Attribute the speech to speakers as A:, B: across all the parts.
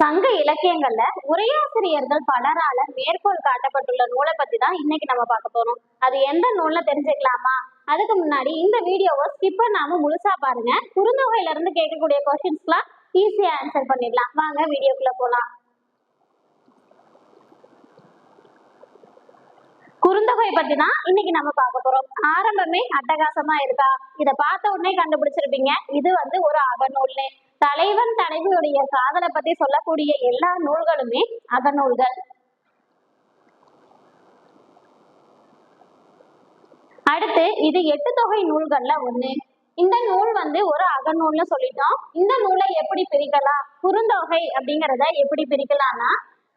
A: சங்க இலக்கியங்கள்ல உரையாசிரியர்கள் பலரால மேற்கோள் காட்டப்பட்டுள்ள நூலை பத்தி தான் இன்னைக்கு நம்ம பார்க்க போறோம். அது எந்த நூல்ல தெரிஞ்சுக்கலாமா? அதுக்கு முன்னாடி இந்த வீடியோவை ஸ்கிப் பண்ணாம முழுசா பாருங்க. குறுந்தொகையில இருந்து கேட்கக்கூடிய கொஸ்டின்ஸ்லாம் ஈஸியா ஆன்சர் பண்ணிடலாம். வாங்க வீடியோக்குள்ள போலாம். குறுந்தொகை பத்தி தான் இன்னைக்கு நம்ம பார்க்க போறோம். ஆரம்பமே அட்டகாசமா இருக்கா? இத பார்த்த உடனே கண்டுபிடிச்சிருப்பீங்க. இது வந்து ஒரு அகநூல்னு தலைவன் தலைவியுடைய காதலை பத்தி சொல்லக்கூடிய எல்லா நூல்களுமே அகநூல்கள். அடுத்து இது எட்டு தொகை நூல்கள்ல ஒண்ணு. இந்த நூல் வந்து ஒரு அகநூல்னு சொல்லிட்டோம். இந்த நூலை எப்படி பிரிக்கலாம்? குறுந்தொகை அப்படிங்கறத எப்படி பிரிக்கலாம்னா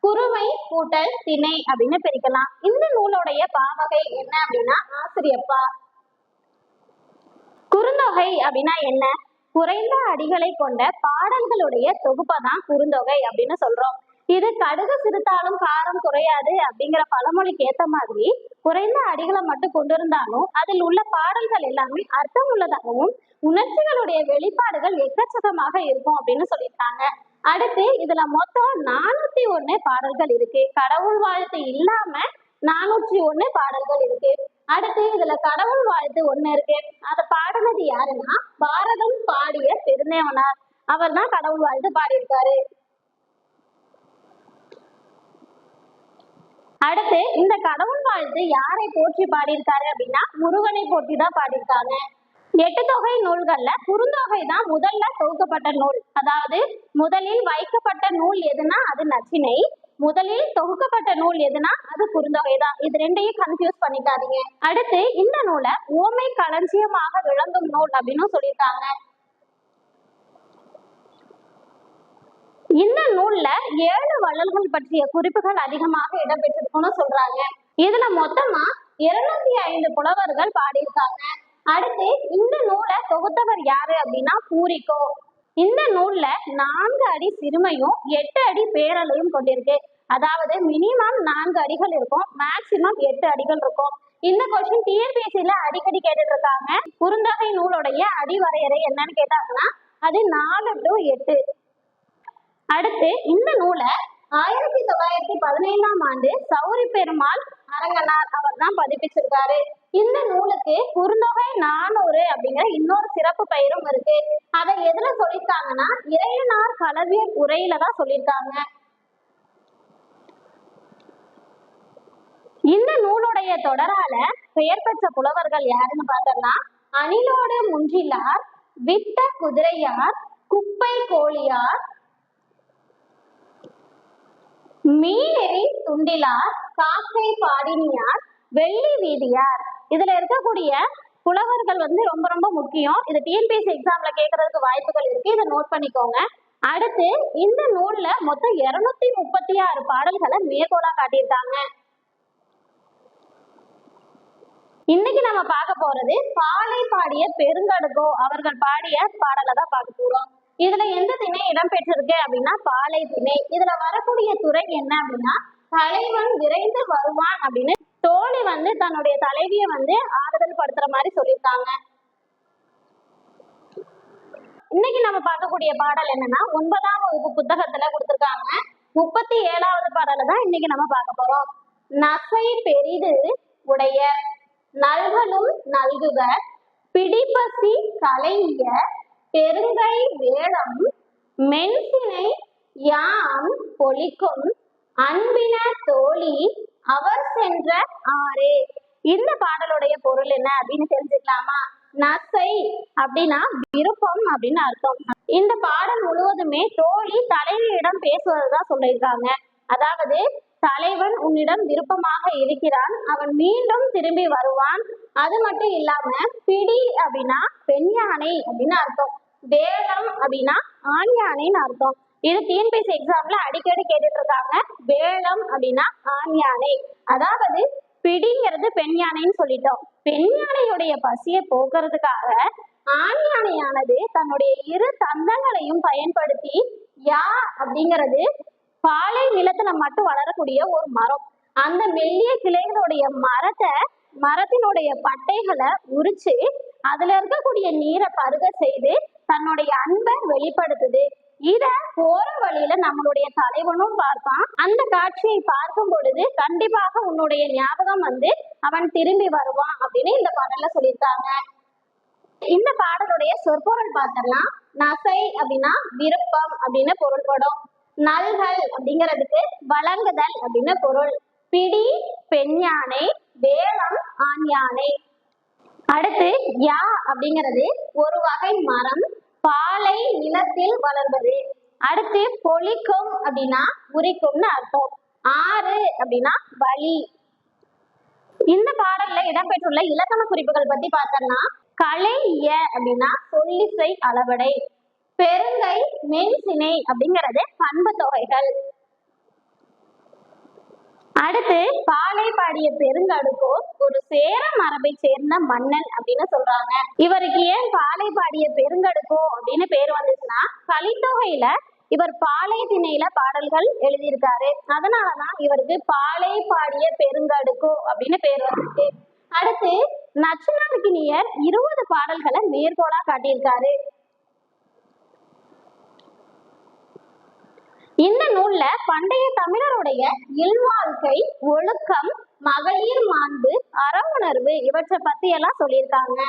A: குறுவை கூட்டல் திணை அப்படின்னு பிரிக்கலாம். இந்த நூலோடைய பாவகை என்ன அப்படின்னா ஆசிரியப்பா. குறுந்தொகை அப்படின்னா என்ன? குறைந்த அடிகளை கொண்ட பாடல்களுடைய தொகுப்பை தான் குறுந்தொகை அப்படின்னு சொல்றோம். இது கடுகு சிறுத்தாலும் காரம் குறையாது அப்படிங்கிற பழமொழிக்கு ஏத்த மாதிரி குறைந்த அடிகளை மட்டும் கொண்டிருந்தாலும் அதில் உள்ள பாடல்கள் எல்லாமே அர்த்தம் உள்ளதாகவும் உணர்ச்சிகளுடைய வெளிப்பாடுகள் எக்கச்சக்கமாக இருக்கும் அப்படின்னு சொல்லியிருக்காங்க. அடுத்து இதுல மொத்தம் நானூத்தி ஒண்ணு பாடல்கள் இருக்கு. கடவுள் வாழ்த்து இல்லாம நானூற்றி ஒண்ணு பாடல்கள் இருக்கு. அடுத்து இதுல கடவுள் வாழ்த்து ஒண்ணு இருக்கு. அதை பாடினது யாருன்னா பாரதம் பாடிய பெருந்தேவனார் அவர் தான் கடவுள் வாழ்த்து பாடியிருக்காரு. அடுத்து இந்த கடவுள் வாழ்த்து யாரை போற்றி பாடியிருக்காரு அப்படின்னா முருகனை போற்றி தான் பாடியிருக்காங்க. எட்டு தொகை நூல்கள்ல குறுந்தொகை தான் முதல்ல தொகுக்கப்பட்ட நூல். அதாவது முதலில் வைக்கப்பட்ட நூல் எதுனா அது நச்சினை முதலில் தொகுக்கப்பட்ட நூல் எதுனா அது குறுந்தொகை தான். இது ரெண்டையும் கன்ஃபியூஸ் பண்ணிக்காதீங்க. அடுத்து இந்த நூலை ஓமை களஞ்சியமாக விளங்கும் நூல் அப்படின்னு சொல்லியிருக்காங்க. இந்த நூல்ல ஏழு வள்ளல்கள் பற்றிய குறிப்புகள் அதிகமாக இடம்பெற்றிருக்குன்னு சொல்றாங்க. இதுல மொத்தமா இருநூத்தி ஐந்து புலவர்கள் பாடியிருக்காங்க. அடுத்து இந்த நூலை தொகுத்தவர் யாரு அப்படின்னா பூரிக்கோ. இந்த நூல்ல நான்கு அடி சிறுமையும் எட்டு அடி பேரலையும் கொண்டிருக்கு. அதாவது மினிமம் நான்கு அடிகள் இருக்கும். மேக்சிமம் எட்டு அடிகள் இருக்கும். இந்த கொஸ்டின் டிஎன்பிஎஸ்சியில அடிக்கடி கேட்டுட்டு இருக்காங்க குறுந்தகை நூலுடைய அடி வரையறை என்னன்னு கேட்டாங்கன்னா அது நாலு டு எட்டு. அடுத்து இந்த நூலை ஆயிரத்தி தொள்ளாயிரத்தி பதினைந்தாம் ஆண்டு சௌரி பெருமாள் அரங்கனார் அவர் தான் பதிப்பிச்சிருக்காரு. இந்த நூலுக்கு குறுந்தொகை நானூறு அப்படிங்கிற இன்னொரு சிறப்பு பெயரும் இருக்கு. அதை எதுல சொல்லியிருக்காங்கன்னா இறையனார் கலவியர் உரையில தான் சொல்லியிருக்காங்க. இந்த நூலுடைய தொடரால பெயர் பெற்ற புலவர்கள் யாருன்னு பார்த்தோம்னா அணிலோடு முன்றிலார் விட்ட குதிரையார் குப்பை கோழியார் மீனெறி துண்டிலார் காக்கை பாடினியார் வெள்ளி வீதியார். இதுல இருக்கக்கூடிய புலவர்கள் வந்து ரொம்ப ரொம்ப முக்கியம். இது டிஎன்பிஎஸ்சி எக்ஸாம்ல கேட்கறதுக்கு வாய்ப்புகள் இருக்கு. இதை நோட் பண்ணிக்கோங்க. அடுத்து இந்த நூல்ல மொத்தம் இருநூத்தி முப்பத்தி ஆறு பாடல்களை மேற்கோளா காட்டியிருக்காங்க. இன்னைக்கு நம்ம பார்க்க போறது பாலை பாடிய பெருங்கடுகோ அவர்கள் பாடிய பாடலை தான் பார்க்க போறோம். இதுல எந்த திணை இடம்பெற்றிருக்கு அப்படின்னா பாலை திணை. இதுல வரக்கூடிய துறை என்ன அப்படின்னா தலைவன் விரைந்து வருவான் அப்படின்னு தோழி வந்து தன்னுடைய தலைவியை வந்து ஆறுதல் படுத்துற மாதிரி சொல்லியிருக்காங்க. இன்னைக்கு நம்ம பார்க்கக்கூடிய பாடல் என்னன்னா ஒன்பதாம் வகுப்பு புத்தகத்துல கொடுத்திருக்காங்க. முப்பத்தி ஏழாவது பாடலை தான் இன்னைக்கு நம்ம பார்க்க போறோம். நசை பெரிது உடைய நல்கலும் நல்குவர் பிடிப்பசி கலைய பெருங்கை வேளம் மென்சினை யாம் பொலிக்கும் அன்பின தோழி அவர் என்ற ஆறு. இந்த பாடலுடைய பொருள் என்ன அப்படின்னு தெரிஞ்சுக்கலாமா? நசை அப்படின்னா விருப்பம் அப்படின்னு அர்த்தம். இந்த பாடல் முழுவதுமே தோழி தலைவியிடம் பேசுவதுதான் சொல்லியிருக்காங்க. அதாவது தலைவன் உன்னிடம் விருப்பமாக இருக்கிறான். அவன் மீண்டும் திரும்பி வருவான். அது மட்டும் இல்லாம பிடி அப்படின்னா பெண் யானை அப்படின்னு அர்த்தம். வேதம் அப்படின்னா ஆண் யானைன்னு அர்த்தம். இது டிஎன்பிஎஸ்சி எக்ஸாம்ல அடிக்கடி கேட்டுட்டு இருக்காங்க வேலம் அப்படின்னா ஆண் யானை. அதாவது பிடிங்கிறது பெண் யானைன்னு சொல்லிட்டோம். பெண் யானையுடைய பசியை போக்குறதுக்காக ஆண் யானையானது தன்னுடைய இரு தந்தங்களையும் பயன்படுத்தி யா அப்படிங்கிறது பாலை நிலத்துல மட்டும் வளரக்கூடிய ஒரு மரம். அந்த மெல்லிய கிளைகளுடைய மரத்தை மரத்தினுடைய பட்டைகளை உரிச்சு அதுல இருக்கக்கூடிய நீரை பருக செய்து தன்னுடைய அன்பை வெளிப்படுத்துது. இத போற வழியில நம்மளுடைய தலைவனும் பார்ப்பான். அந்த காட்சியை பார்க்கும் பொழுது கண்டிப்பாக உன்னுடைய ஞாபகம் வந்து அவன் திரும்பி வருவான் அப்படின்னு இந்த பாடல்ல சொல்லியிருக்காங்க. இந்த பாடலுடைய சொற்பொருள் பார்த்தோம்னா நசை அப்படின்னா விருப்பம் அப்படின்னு பொருள்படும். நல்கல் அப்படிங்கிறதுக்கு வழங்குதல் அப்படின்னு பொருள். பிடி பெண் யானை வேளம் ஆண் யானை. அடுத்து யா அப்படிங்கிறது ஒரு வகை மரம் பாலை நிலத்தில் வளர்வது. அடுத்து பொலிக்கும் அப்படின்னா உரிக்கும்னு அர்த்தம். ஆறு அப்படின்னா வலி. இந்த பாடல்ல இடம்பெற்றுள்ள இலக்கண குறிப்புகள் பத்தி பார்த்தோம்னா கலை இய அப்படின்னா சொல்லிசை அளவடை பெருங்கை மென்சினை அப்படிங்கிறது பண்பு தொகைகள். அடுத்து பாலை பாடிய பெருங்கடுக்கோ சேர மரபை சேர்ந்த மன்னன் அப்படின்னு சொல்றாங்க. இவருக்கு ஏன் பாலை பாடிய பெருங்கடுக்கோ அப்படின்னு பேர் வந்துச்சுன்னா கலித்தொகையில இவர் பாலை திணையில பாடல்கள் எழுதியிருக்காரு. அதனாலதான் இவருக்கு பாலை பாடிய பெருங்கடுக்கு அப்படின்னு பேர் வந்திருக்கு அடுத்து நச்சினார்கினியர் இருபது பாடல்களை மேற்கோளா காட்டியிருக்காரு. இந்த நூல்ல பண்டைய தமிழருடைய இல்வாழ்க்கை ஒழுக்கம் மகளிர் மாண்பு அறவுணர்வு இவற்றை பத்தி எல்லாம் சொல்லியிருக்காங்க.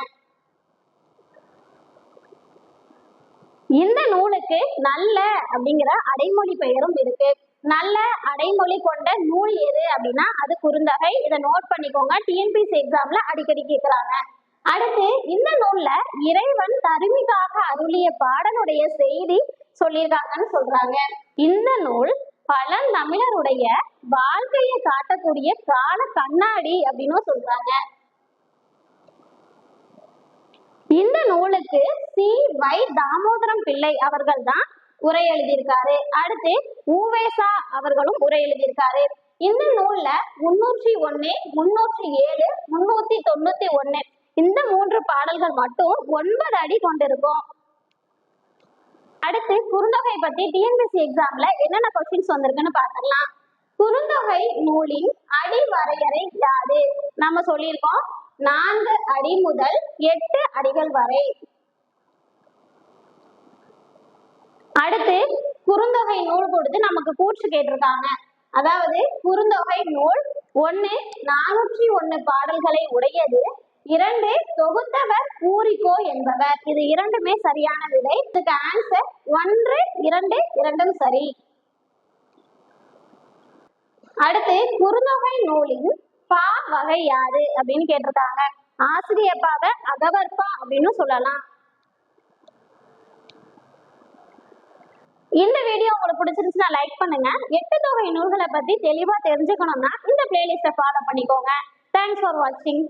A: இந்த நூலுக்கு நல்ல அப்படிங்கிற அடைமொழி பெயரும் இருக்கு. நல்ல அடைமொழி கொண்ட நூல் எது அப்படின்னா அது குறுந்தகை. இதை நோட் பண்ணிக்கோங்க. டிஎன்பிசி எக்ஸாம்ல அடிக்கடி கேட்கிறாங்க அடுத்து இந்த நூல்ல இறைவன் தருமிக்காக அருளிய பாடலுடைய செய்தி சொல்லியிருக்காங்கன்னு சொல்றாங்க. இந்த நூல் பழந்தமிழருடைய வாழ்க்கையை காட்டக்கூடிய கால கண்ணாடி அப்படின்னு சொல்றாங்க. இந்த நூலுக்கு சி. வை. தாமோதரம் பிள்ளை அவர்கள் தான் உரை எழுதியிருக்காரு. அடுத்து ஊவேசா அவர்களும் உரை எழுதியிருக்காரு. இந்த நூல்ல முன்னூற்றி ஒண்ணு முன்னூற்றி ஏழு முன்னூத்தி தொண்ணூத்தி ஒண்ணு இந்த மூன்று பாடல்கள் மட்டும் ஒன்பது அடி கொண்டிருக்கும். அடுத்து குறுந்தொகை பத்தி டிஎன்பிசி எக்ஸாம்ல என்னென்ன கொஸ்டின்ஸ் வந்திருக்குன்னு பாத்துக்கலாம் குறுந்தொகை நூலின் அடி வரையறை யாது? நம்ம சொல்லியிருக்கோம் நான்கு அடி முதல் எட்டு அடிகள் வரை. அடுத்து குறுந்தொகை நூல் கொடுத்து நமக்கு கூற்று கேட்டிருக்காங்க. அதாவது குறுந்தொகை நூல் ஒண்ணு நானூற்றி ஒண்ணு பாடல்களை உடையது இரண்டு தொகுத்தவர் பூரிகோ என்பவர். இது இரண்டுமே சரியான விடை. இதுக்கு ஆன்சர் ஒன்று இரண்டு இரண்டும் சரி. அடுத்து குறுந்தொகை நூலின் பா வகை யாது அப்படின்னு கேட்டிருக்காங்க. ஆசிரியப்பாவை அகவற்பா அப்படின்னு சொல்லலாம். இந்த வீடியோ உங்களுக்கு பிடிச்சிருந்துச்சுன்னா லைக் பண்ணுங்க. எட்டு தொகை நூல்களை பத்தி தெளிவா தெரிஞ்சுக்கணும்னா இந்த பிளேலிஸ்ட ஃபாலோ பண்ணிக்கோங்க. தேங்க்ஸ் ஃபார் வாட்சிங்